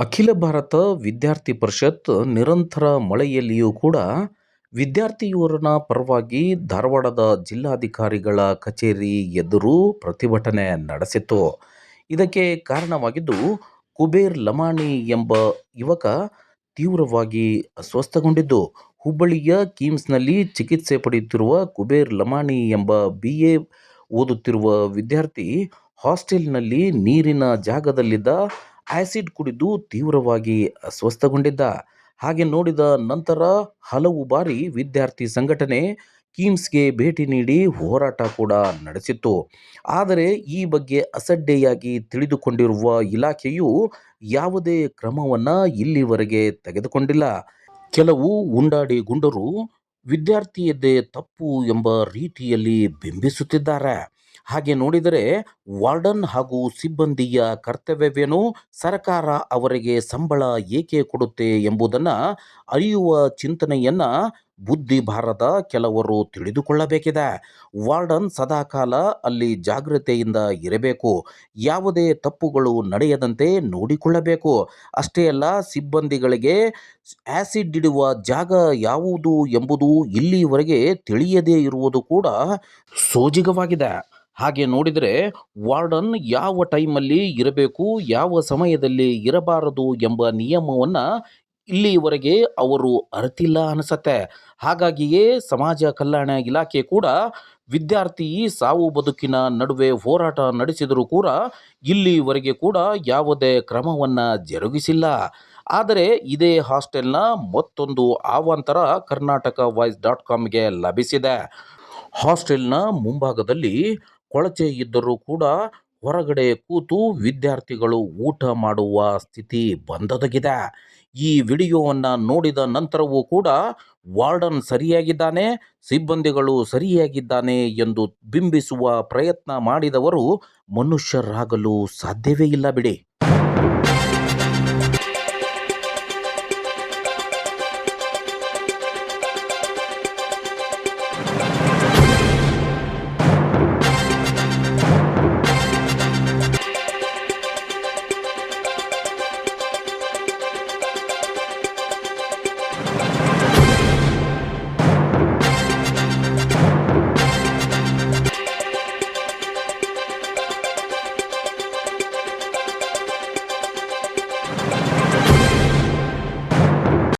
ಅಖಿಲ ಭಾರತ ವಿದ್ಯಾರ್ಥಿ ಪರಿಷತ್ ನಿರಂತರ ಮಳೆಯಲ್ಲಿಯೂ ಕೂಡ ವಿದ್ಯಾರ್ಥಿಯೋರ್ವನ ಪರವಾಗಿ ಧಾರವಾಡದ ಜಿಲ್ಲಾಧಿಕಾರಿಗಳ ಕಚೇರಿ ಎದುರು ಪ್ರತಿಭಟನೆ ನಡೆಸಿತು ಇದಕ್ಕೆ ಕಾರಣವಾಗಿದ್ದು, ಕುಬೇರ್ ಲಮಾಣಿ ಎಂಬ ಯುವಕ ತೀವ್ರವಾಗಿ ಅಸ್ವಸ್ಥಗೊಂಡಿದ್ದು, ಹುಬ್ಬಳ್ಳಿಯ ಕಿಮ್ಸ್ನಲ್ಲಿ ಚಿಕಿತ್ಸೆ ಪಡೆಯುತ್ತಿರುವ ಕುಬೇರ್ ಲಮಾಣಿ ಎಂಬ ಬಿ ಎ ಓದುತ್ತಿರುವ ವಿದ್ಯಾರ್ಥಿ ಹಾಸ್ಟೆಲ್ನಲ್ಲಿ ನೀರಿನ ಜಾಗದಲ್ಲಿದ್ದ ಆಸಿಡ್ ಕುಡಿದು ತೀವ್ರವಾಗಿ ಅಸ್ವಸ್ಥಗೊಂಡಿದ್ದ ಹಾಗೆ ನೋಡಿದ ನಂತರ ಹಲವು ಬಾರಿ ವಿದ್ಯಾರ್ಥಿ ಸಂಘಟನೆ ಕಿಮ್ಸ್ಗೆ ಭೇಟಿ ನೀಡಿ ಹೋರಾಟ ಕೂಡ ನಡೆಸಿತ್ತು. ಆದರೆ ಈ ಬಗ್ಗೆ ಅಸಡ್ಡೆಯಾಗಿ ತಿಳಿದುಕೊಂಡಿರುವ ಇಲಾಖೆಯು ಯಾವುದೇ ಕ್ರಮವನ್ನು ಇಲ್ಲಿವರೆಗೆ ತೆಗೆದುಕೊಂಡಿಲ್ಲ. ಕೆಲವು ಉಂಡಾಡಿ ಗುಂಡರು ವಿದ್ಯಾರ್ಥಿಯದ್ದೇ ತಪ್ಪು ಎಂಬ ರೀತಿಯಲ್ಲಿ ಬಿಂಬಿಸುತ್ತಿದ್ದಾರೆ. ಹಾಗೆ ನೋಡಿದರೆ ವಾರ್ಡನ್ ಹಾಗೂ ಸಿಬ್ಬಂದಿಯ ಕರ್ತವ್ಯವೇನು? ಸರ್ಕಾರ ಅವರಿಗೆ ಸಂಬಳ ಏಕೆ ಕೊಡುತ್ತೆ ಎಂಬುದನ್ನು ಅರಿಯುವ ಚಿಂತನೆಯನ್ನು ಬುದ್ಧಿ ಬಾರದ ಕೆಲವರು ತಿಳಿದುಕೊಳ್ಳಬೇಕಿದೆ. ವಾರ್ಡನ್ ಸದಾಕಾಲ ಅಲ್ಲಿ ಜಾಗೃತೆಯಿಂದ ಇರಬೇಕು. ಯಾವುದೇ ತಪ್ಪುಗಳು ನಡೆಯದಂತೆ ನೋಡಿಕೊಳ್ಳಬೇಕು. ಅಷ್ಟೇ ಅಲ್ಲ, ಸಿಬ್ಬಂದಿಗಳಿಗೆ ಆಸಿಡ್ ಇಡುವ ಜಾಗ ಯಾವುದು ಎಂಬುದು ಇಲ್ಲಿವರೆಗೆ ತಿಳಿಯದೇ ಇರುವುದು ಕೂಡ ಸೋಜಿಗವಾಗಿದೆ. ಹಾಗೆ ನೋಡಿದರೆ ವಾರ್ಡನ್ ಯಾವ ಟೈಮಲ್ಲಿ ಇರಬೇಕು, ಯಾವ ಸಮಯದಲ್ಲಿ ಇರಬಾರದು ಎಂಬ ನಿಯಮವನ್ನು ಇಲ್ಲಿವರೆಗೆ ಅವರು ಅರಿತಿಲ್ಲ ಅನಿಸತ್ತೆ. ಹಾಗಾಗಿಯೇ ಸಮಾಜ ಕಲ್ಯಾಣ ಇಲಾಖೆ ಕೂಡ ವಿದ್ಯಾರ್ಥಿ ಸಾವು ಬದುಕಿನ ನಡುವೆ ಹೋರಾಟ ನಡೆಸಿದರೂ ಕೂಡ ಇಲ್ಲಿವರೆಗೆ ಕೂಡ ಯಾವುದೇ ಕ್ರಮವನ್ನು ಜರುಗಿಸಿಲ್ಲ. ಆದರೆ ಇದೇ ಹಾಸ್ಟೆಲ್ನ ಮತ್ತೊಂದು ಆವಾಂತರ ಕರ್ನಾಟಕ ವಾಯ್ಸ್ ಡಾಟ್ ಕಾಮ್ಗೆ ಲಭಿಸಿದೆ. ಹಾಸ್ಟೆಲ್ನ ಮುಂಭಾಗದಲ್ಲಿ ಕೊಳಚೆ ಇದ್ದರೂ ಕೂಡ ಹೊರಗಡೆ ಕೂತು ವಿದ್ಯಾರ್ಥಿಗಳು ಊಟ ಮಾಡುವ ಸ್ಥಿತಿ ಬಂದೊದಗಿದೆ. ಈ ವಿಡಿಯೋವನ್ನು ನೋಡಿದ ನಂತರವೂ ಕೂಡ ವಾರ್ಡನ್ ಸರಿಯಾಗಿದ್ದಾನೆ, ಸಿಬ್ಬಂದಿಗಳು ಸರಿಯಾಗಿದ್ದಾನೆ ಎಂದು ಬಿಂಬಿಸುವ ಪ್ರಯತ್ನ ಮಾಡಿದವರು ಮನುಷ್ಯರಾಗಲು ಸಾಧ್ಯವೇ ಇಲ್ಲ ಬಿಡಿ.